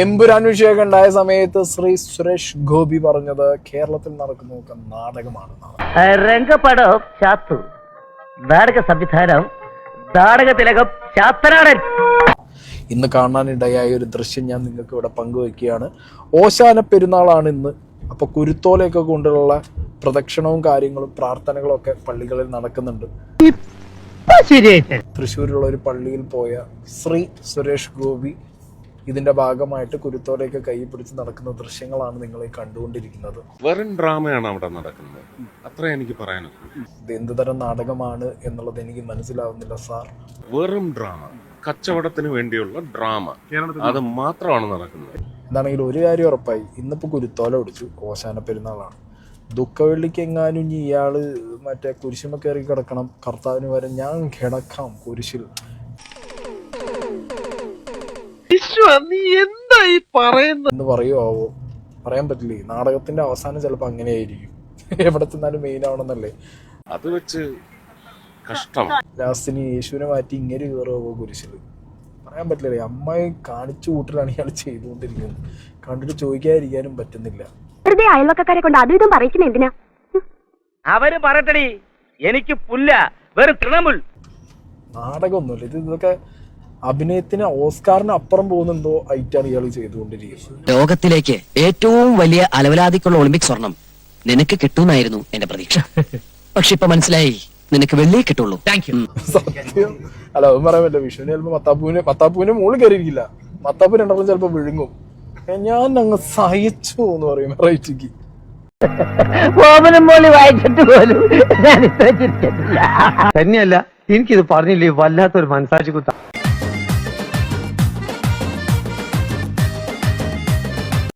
എമ്പുരാൻ വിഷയമൊക്കെ ഉണ്ടായ സമയത്ത് ശ്രീ സുരേഷ് ഗോപി പറഞ്ഞത് കേരളത്തിൽ നടക്കുന്ന നാടകമാണ്. രംഗപടം ചാത്തു. നാടക സംവിധാനം നാടക തിലകം ചാത്തനാടൻ ഇന്ന് കാണാനിടയായ ഒരു ദൃശ്യം ഞാൻ നിങ്ങൾക്ക് ഇവിടെ പങ്കുവെക്കുകയാണ് ഓശാന പെരുന്നാളാണ് ഇന്ന്. അപ്പൊ കുരുത്തോലയൊക്കെ കൊണ്ടുള്ള പ്രദക്ഷിണവും കാര്യങ്ങളും പ്രാർത്ഥനകളും ഒക്കെ പള്ളികളിൽ നടക്കുന്നുണ്ട്. തൃശ്ശൂരുള്ള ഒരു പള്ളിയിൽ പോയ ശ്രീ സുരേഷ് ഗോപി ഇതിന്റെ ഭാഗമായിട്ട് കുരുത്തോലയൊക്കെ കൈ പിടിച്ച് നടക്കുന്ന ദൃശ്യങ്ങളാണ് നിങ്ങൾ കണ്ടുകൊണ്ടിരിക്കുന്നത്. വെറും ഡ്രാമയാണ് അവിടെ നടക്കുന്നത്. അത്ര എനിക്ക് പറയാനുള്ളൂ. ഇത് എന്ത് തരം നാടകമാണ് എന്നുള്ളത് എനിക്ക് മനസ്സിലാവുന്നില്ല സാർ. വെറും ഡ്രാമ. കച്ചവടത്തിന് വേണ്ടിയുള്ള ഡ്രാമ. അത് മാത്രമാണ് നടക്കുന്നത്. എന്താണെങ്കിലും ഒരു കാര്യം ഉറപ്പായി. ഇന്നിപ്പോൾ കുരുത്തോല ഒടിച്ചു. ഓശാന പെരുന്നാളാണ്. ദുഃഖവെള്ളിക്ക് എങ്ങാനും ഇനി ഇയാൾ മറ്റേ കുരിശുമ കയറി കിടക്കണം. കർത്താവിന് വരെ ഞാൻ കിടക്കാം കുരിശിൽ. എന്ന് പറയുമോ പറയാൻ പറ്റില്ലേ? നാടകത്തിന്റെ അവസാനം ചിലപ്പോ അങ്ങനെയായിരിക്കും. എവിടെ ചെന്നാലും മെയിൻ ആവണമെന്നല്ലേ? അത് വെച്ച് കഷ്ടം ലാസ്റ്റിന് യേശുവിനെ മാറ്റി ഇങ്ങനെ കയറുമോ കുരിശിൽ പറയാൻ പറ്റില്ലേ അമ്മയെ കാണിച്ചു കൂട്ടലാണ് ഇയാൾ ചെയ്തുകൊണ്ടിരിക്കുന്നത്. കണ്ടിട്ട് ചോദിക്കാതിരിക്കാനും പറ്റുന്നില്ല. വെറുതെ അയൽവക്കക്കാരെ കൊണ്ട് അതും ഇതും പറയിക്കുന്ന എന്തിനാ? അവർ പറയട്ടടി. എനിക്ക് പുല്ല. വെറും തൃണമുൽ. നാടകമൊന്നുമില്ല. ഇത് ഇതൊക്കെ അഭിനയത്തിന് ഓസ്കാറിന് അപ്പുറം പോകുന്നെന്തോ ഐറ്റാണ് ഇയാൾ ചെയ്തുകൊണ്ടിരിക്കുന്നത്. ലോകത്തിലേക്ക് ഏറ്റവും വലിയ അലവലാതിക്കുള്ള ഒളിമ്പിക് സ്വർണം നിനക്ക് കിട്ടുമെന്നായിരുന്നു എന്റെ പ്രതീക്ഷ. പക്ഷെ ഇപ്പൊ മനസ്സിലായി നിനക്ക് വെള്ളി കിട്ടുള്ളൂ. താങ്ക് യു സത്യം. അല്ല അതും പറയാൻ പറ്റില്ല. വിഷുവിന് ചിലപ്പോ മത്താപ്പൂവിന് മത്താപ്പൂവിന് മുകളിൽ കയറിയിരിക്കില്ല. മത്താപ്പൂ രണ്ടെണ്ണം ചിലപ്പോ വിഴുങ്ങും. ഞാൻ അങ്ങ് സഹിച്ചു എന്ന് പറയും റൈറ്റിക്ക്. ഓമനം മോളി വായിച്ചിട്ട് പോലും ഞാൻ ഇത്ര ചിരിച്ചിട്ടില്ല. തന്നെയല്ല എനിക്കിത് പറഞ്ഞില്ലേ വല്ലാത്തൊരു മനസാക്ഷി കുത്ത